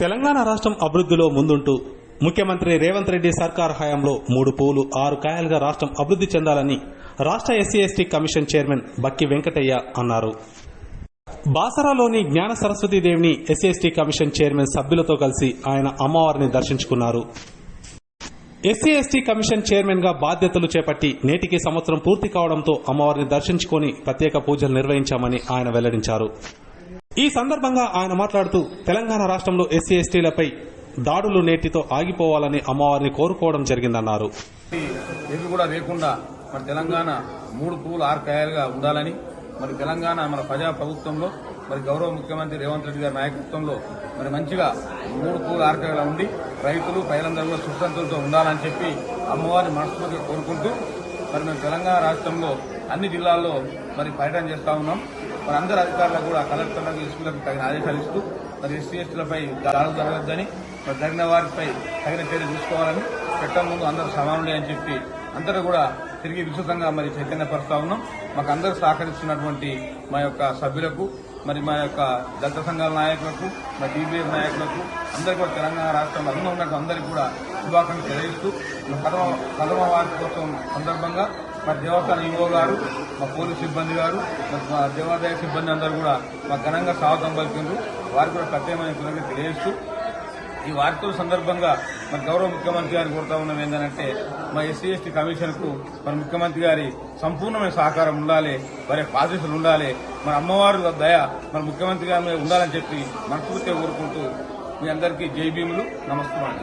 తెలంగాణ రాష్ట్రం అభివృద్ధిలో ముందుంటూ ముఖ్యమంత్రి రేవంత్ రెడ్డి సర్కార్ హయాంలో మూడు పూలు ఆరు కాయలుగా రాష్ట్రం అభివృద్ధి చెందాలని రాష్ట్ర SC ST commission chairman Bakki Venkataiah అన్నారు. బాసరాలోని జ్ఞాన సరస్వతీదేవిని ఎస్సీ ఎస్టీ కమిషన్ చైర్మన్ సభ్యులతో కలిసి ఆయన అమ్మవారిని దర్శించుకున్నారు. ఎస్సీ ఎస్టీ కమిషన్ చైర్మన్గా బాధ్యతలు చేపట్టి నేటికి సంవత్సరం పూర్తి కావడంతో అమ్మవారిని దర్శించుకొని ప్రత్యేక పూజలు నిర్వహించామని ఆయన వెల్లడించారు. ఈ సందర్భంగా ఆయన మాట్లాడుతూ తెలంగాణ రాష్ట్రంలో ఎస్సీ ఎస్టీలపై దాడులు నేటితో ఆగిపోవాలని అమ్మవారిని కోరుకోవడం జరిగిందన్నారు. ఏవి కూడా లేకుండా మరి తెలంగాణ మూడు పూలు ఆర్కాయాలుగా ఉండాలని మరి తెలంగాణ మన ప్రజా ప్రభుత్వంలో మరి గౌరవ ముఖ్యమంత్రి రేవంత్ రెడ్డి గారి నాయకత్వంలో మరి మంచిగా మూడు పూలు ఆరు ఉండి రైతులు ప్రజలందరూ కూడా ఉండాలని చెప్పి అమ్మవారిని మనస్ఫూర్తిగా కోరుకుంటూ మరి మేము తెలంగాణ రాష్ట్రంలో అన్ని జిల్లాల్లో మరి పర్యటన చేస్తా ఉన్నాం. మరి అందరు అధికారులకు కూడా కలెక్టర్లకు ఎస్పీలకు తగిన ఆదేశాలు ఇస్తూ మరి ఎస్సీ ఎస్టీలపై దాడులు జరగద్దని మరి జరిగిన వారిపై తగిన చర్య తీసుకోవాలని చట్టం ముందు అందరూ సమానులే అని చెప్పి అందరూ కూడా తిరిగి విస్తృతంగా మరి చైతన్యపరుస్తా ఉన్నాం. మాకు అందరూ సహకరిస్తున్నటువంటి మా యొక్క సభ్యులకు మరి మా యొక్క దళిత సంఘాల నాయకులకు మా డీబీఎస్ నాయకులకు అందరికీ కూడా తెలంగాణ రాష్ట్రంలో అందరూ ఉన్నట్టు అందరికీ కూడా శుభాకాంక్షలు తెలియజేస్తూ మా ప్రథమ వారి కోసం సందర్భంగా మా దేవస్థాన ఈవో గారు మా పోలీస్ సిబ్బంది గారు మా దేవాదాయ సిబ్బంది అందరూ కూడా మా ఘనంగా స్వాగతం పలికిండ్రు. వారికి కూడా ప్రత్యేకమైన కృతజ్ఞత తెలియజేస్తూ ఈ వార్తల సందర్భంగా మరి గౌరవ ముఖ్యమంత్రి గారిని కోరుతా ఉన్నాం ఏంటంటే మా ఎస్సీ ఎస్టీ కమిషన్కు మరి ముఖ్యమంత్రి గారి సంపూర్ణమైన సహకారం ఉండాలి మరి బాధ్యతలు ఉండాలి మన అమ్మవారు దయ మన ముఖ్యమంత్రి గారి మీద ఉండాలని చెప్పి మనస్ఫూర్తిగా కోరుకుంటూ మీ అందరికీ జై భీములు నమస్కారం.